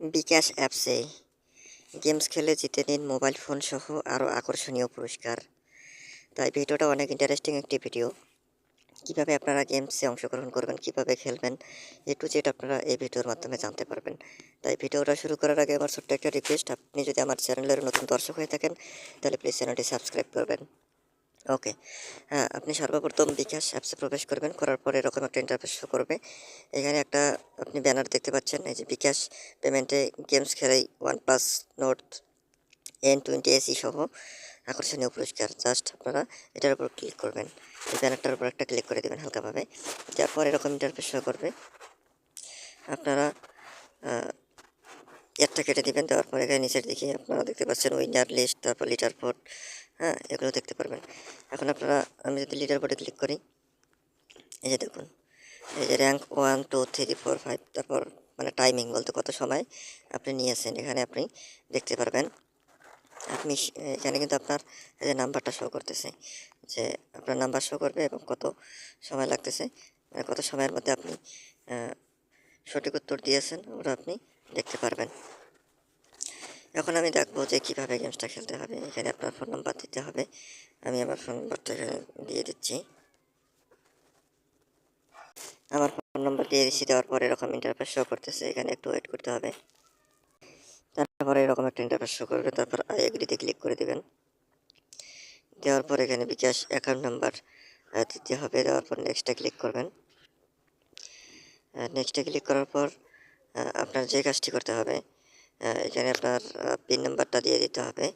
বিকাশ অ্যাপসে গেমস খেলে জিতে নিন মোবাইল ফোন সহ আরও আকর্ষণীয় পুরস্কার। তাই ভিডিওটা অনেক ইন্টারেস্টিং একটি ভিডিও কীভাবে আপনারা গেমসে অংশগ্রহণ করবেন, কীভাবে খেলবেন, এ টু জেড আপনারা এই ভিডিওর মাধ্যমে জানতে পারবেন। তাই ভিডিওটা শুরু করার আগে আমার ছোট্ট একটা রিকোয়েস্ট আপনি যদি আমার চ্যানেলের নতুন দর্শক হয়ে থাকেন, তাহলে প্লিজ চ্যানেলটি সাবস্ক্রাইব করবেন। ওকে। হ্যাঁ আপনি সর্বপ্রথম বিকাশ অ্যাপসে প্রবেশ করবেন, করার পর এরকম একটা ইন্টারফেস করবে। এখানে একটা আপনি ব্যানার দেখতে পাচ্ছেন, এই যে বিকাশ পেমেন্টে গেমস খেলাই one plus note N twenty AC সহ আকর্ষণীয় পুরস্কার। জাস্ট আপনারা এটার উপর ক্লিক করবেন। এই ব্যানারটার উপর একটা ক্লিক করে দেবেন হালকাভাবে। তারপর এরকম ইন্টারফেস করবে। আপনারা একটা কেটে দিবেন। দেওয়ার পর এখানে নিচের দিকে আপনারা দেখতে পাচ্ছেন উইনার লিস্ট তারপর লিটার বোর্ড হ্যাঁ এগুলো দেখতে পারবেন। এখন আপনারা, আমি যদি লিডার বোর্ডে ক্লিক করি, এই যে দেখুন, এই যে rank one two three four five তারপর মানে টাইমিং বলতে কত সময় আপনি নিয়েছেন এখানে আপনি দেখতে পারবেন। আপনি এখানে কিন্তু আপনার এই যে নাম্বারটা শো করতেছে, যে আপনার নাম্বার শো করবে এবং কত সময় লাগতেছে মানে কত সময়ের মধ্যে আপনি সঠিক উত্তর দিয়েছেন, ওটা আপনি দেখতে পারবেন। এখন আমি দেখব যে কীভাবে গেমসটা খেলতে হবে। এখানে আপনার ফোন নাম্বার দিতে হবে। আমি আমার ফোন নাম্বারটা এখানে দিয়ে দিচ্ছি। আমার ফোন নাম্বার দিয়ে দিচ্ছি, দেওয়ার পরে এরকম ইন্টারফেস শো করতেছে। এখানে একটু ওয়েট করতে হবে। তারপরে এরকম একটা ইন্টারফেস শো করবে। তারপর আই এগ্রিতে ক্লিক করে দেবেন। দেওয়ার পর এখানে বিকাশ অ্যাকাউন্ট নাম্বার দিতে হবে। দেওয়ার পর নেক্সটে ক্লিক করবেন। নেক্সটে ক্লিক করার পর আপনার যে কাজটি করতে হবে এখানে আপনার পিন নাম্বারটা দিয়ে দিতে হবে।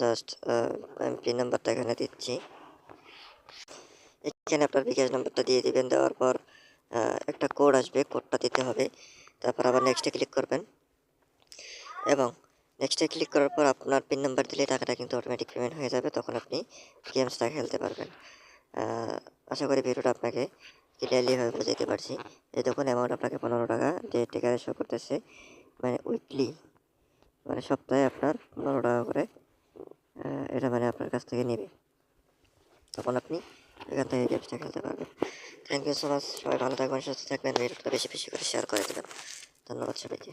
জাস্ট আমি পিন নাম্বারটা এখানে দিচ্ছি। এখানে আপনার বিকাশ নাম্বারটা দিয়ে দিবেন। দেওয়ার পর একটা কোড আসবে কোডটা দিতে হবে। তারপর আবার নেক্সটে ক্লিক করবেন। এবং নেক্সটে ক্লিক করার পর আপনার পিন নাম্বার দিলে টাকাটা কিন্তু অটোমেটিক পেমেন্ট হয়ে যাবে। তখন আপনি গেমসটা খেলতে পারবেন। আশা করি ভিডিওটা আপনাকে ক্লিয়ারলিভাবে বোঝাতে পারছি। এই দেখুন অ্যামাউন্ট আপনাকে পনেরো টাকা যে টাকা শো করতেছে। মানে উইকলি মানে সপ্তাহে আপনার পনেরো টাকা করে এটা মানে আপনার কাছ থেকে নেবে। তখন আপনি এখান থেকে গেমসটা খেলতে পারবেন। থ্যাংক ইউ সো মাচ সবাই ভালো থাকবেন, সুস্থ থাকবেন। বেশি বেশি করে শেয়ার করে দেবেন। ধন্যবাদ সবাইকে।